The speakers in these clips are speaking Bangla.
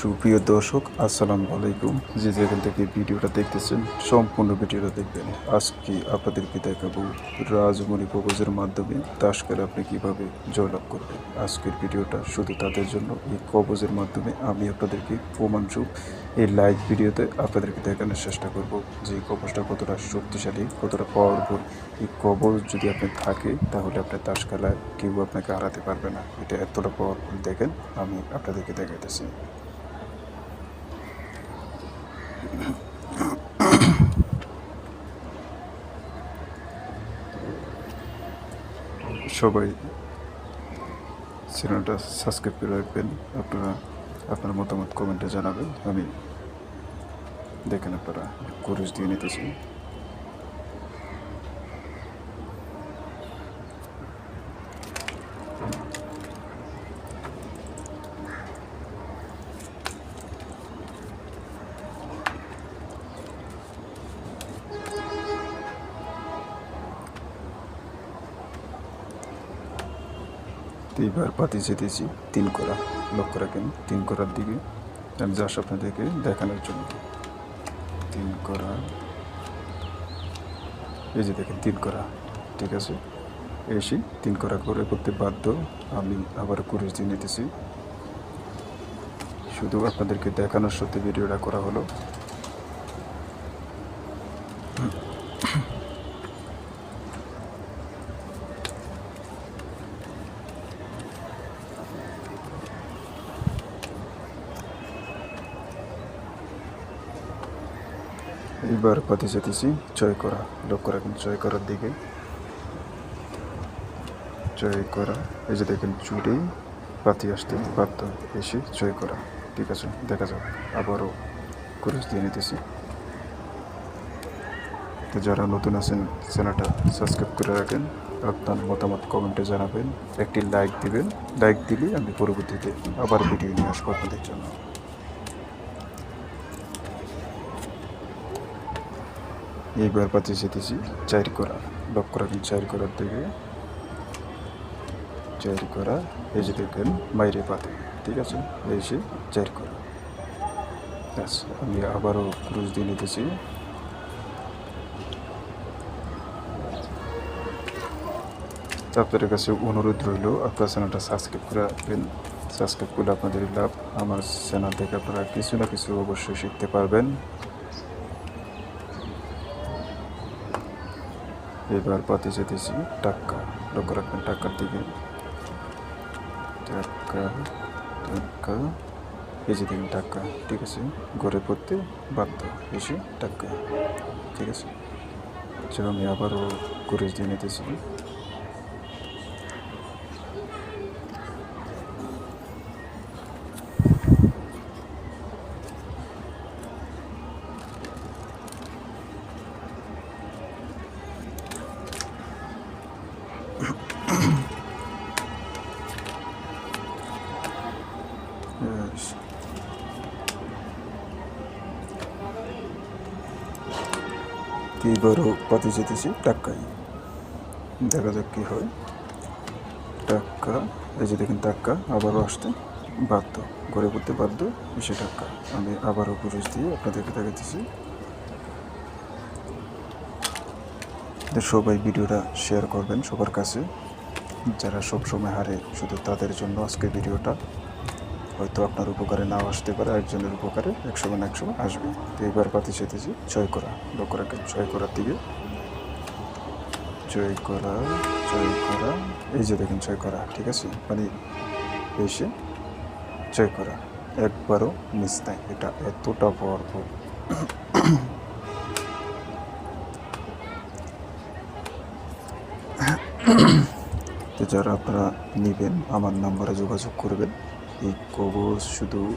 সুপ্রিয় দর্শক, আসসালামু আলাইকুম। যে যেখান থেকে ভিডিওটা দেখতেছেন, সম্পূর্ণ ভিডিওটা দেখবেন। আজকে আপনাদেরকে দেখাবো রাজমণি কবজের মাধ্যমে তাস খেলে আপনি কীভাবে জয়লাভ করবেন। আজকের ভিডিওটা শুধু তাদের জন্য, এই কবজের মাধ্যমে আমি আপনাদেরকে প্রমাণস্বরূপ এই লাইভ ভিডিওতে আপনাদেরকে দেখানোর চেষ্টা করব যে কবজটা কতটা শক্তিশালী, কতটা পাওয়ারফুল এই কবজ যদি আপনি থাকে, তাহলে আপনার তাস খেলায় কেউ আপনাকে হারাতে পারবে না। এটা এতটা পাওয়ারফুল দেখেন, আমি আপনাদেরকে দেখাইতেছি। সবাই চ্যানেলটা সাবস্ক্রাইব করে রাখবেন। আপনারা আপনার মতামত কমেন্টে জানাবেন। আমি দেখেন আপনারা কুরুষ দিয়ে নিতেছি। এইবার পাতি যেতেছি তিন করা। লক্ষ্য রাখেন। তিন করার দিকে আমি জাস্ট আপনাদেরকে দেখানোর জন্য। তিন করা। এই যে দেখেন, তিন করা। ঠিক আছে? এসে তিন করা করে করতে বাধ্য। আমি আবার কুড়ি দিয়ে নিতেছি। শুধু আপনাদেরকে দেখানোর সত্যি ভিডিওটা করা হলো। এবার পাতি যেতেছি জয় করা। লক্ষ্য রাখেন জয় করার দিকে। জয় করা। এই যে দেখেন চুড়ি পাতি আসতে বাধ্য এসে জয় করা। ঠিক আছে, দেখা যাক। আবারও কুরুশ দিয়ে নিতেছি। তো যারা নতুন আছেন, চ্যানেলটা সাবস্ক্রাইব করে রাখেন। আপনার মতামত কমেন্টে জানাবেন। একটি লাইক দিবেন। লাইক দিলে আমি পরবর্তীতে আবার ভিডিও নিয়ে আসব আপনাদের জন্য। এইবার পাচ্ছি যেতেছি। চারি করা লক্ষ্য রাখেন চারি করার দিকে। চারি করা এই যে দেখেন, বাইরে পাতে, ঠিক আছে? এই সে চারি করা ব্যাস, আমি আবারও ক্রুজ দিয়ে নিতেছি। আপনাদের কাছে অনুরোধ রইল, আপনার চ্যানেলটা সাবস্ক্রাইব করে রাখবেন। সাবস্ক্রাইব করলে আপনাদের লাভ। আমার চ্যানেল থেকে আপনারা কিছু না কিছু অবশ্যই শিখতে পারবেন। এবার পাতে যেতেছি, টাক্কা। লক্ষ্য রাখবেন, টাক্কার দিকে। টাক্কা টাক্কা। এই যে দেখুন টাক্কা, ঠিক আছে? ঘরে পড়তে বাধ্য, এসে টাক্কা, ঠিক আছে? চলো আমি আবারও করে দিয়ে নিতেছি। এবারও পাতে যেতেছি, টাক্কাই। দেখা যাক কী হয়। টাক্কা, এই যে দেখেন টাক্কা, আবারও আসতে বাধ্য, ঘরে করতে বাধ্য সে টাক্কা। আমি আবারও পুরুষ দিয়ে আপনাদেরকে দেখাতেছি। সবাই ভিডিওটা শেয়ার করবেন সবার কাছে। যারা সব সময় হারে, শুধু তাদের জন্য আজকে ভিডিওটা। হয়তো আপনার উপকারে নাও আসতে পারে একজনের উপকারে এক সময় না এক সময় আসবে। তো এইবার পাতি চেতেছি জয় করা। রাখেন, জয় করার দিকে। জয় করা জয় করা। এই যে দেখেন, জয় করা, ঠিক আছে? মানে এসে জয় করা। একবারও মিস নাই। এটা এতটা পাওয়ারফুল তো যারা আপনারা নেবেন, আমার নাম্বারে যোগাযোগ করবেন। এই কবচ শুধু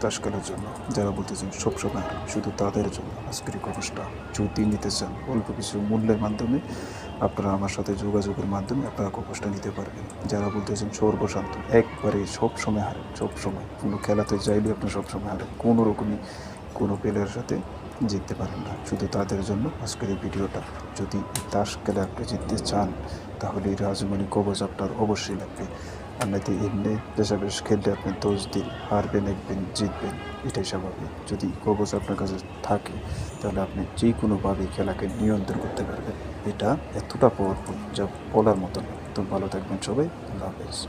তাসকালের জন্য, যারা বলতেছেন সবসময় শুধু তাদের জন্য। আজকের এই কবচটা যদি নিতে চান, অল্প কিছু মূল্যের মাধ্যমে আপনারা আমার সাথে যোগাযোগের মাধ্যমে আপনারা কবচটা নিতে পারবেন। যারা বলতেছেন সর্বশান্ত, একবারে সব সময় হারেন সব সময়। কোনো খেলাতে চাইলে আপনি সব সময় হারেন কোনো রকমই কোনো প্লেয়ারের সাথে জিততে পারেন না। শুধু তাদের জন্য আজকের এই ভিডিওটা। যদি তাস খেলা আপনি জিততে চান, তাহলে এই রাজমণি কবচ আপনার অবশ্যই লাগবে। আর নয়তো এমনি পেশা খেলতে খেললে আপনি দোষ দিন হারবেন একদিন জিতবেন এটাই স্বাভাবিক। যদি কবচ আপনার কাছে থাকে, তাহলে আপনি যে কোনোভাবে খেলাকে নিয়ন্ত্রণ করতে পারবেন। এটা এতটা পাওয়ারফুল যা বলার মতন না। তো ভালো থাকবেন সবাই, আল্লাহ হাফেজ।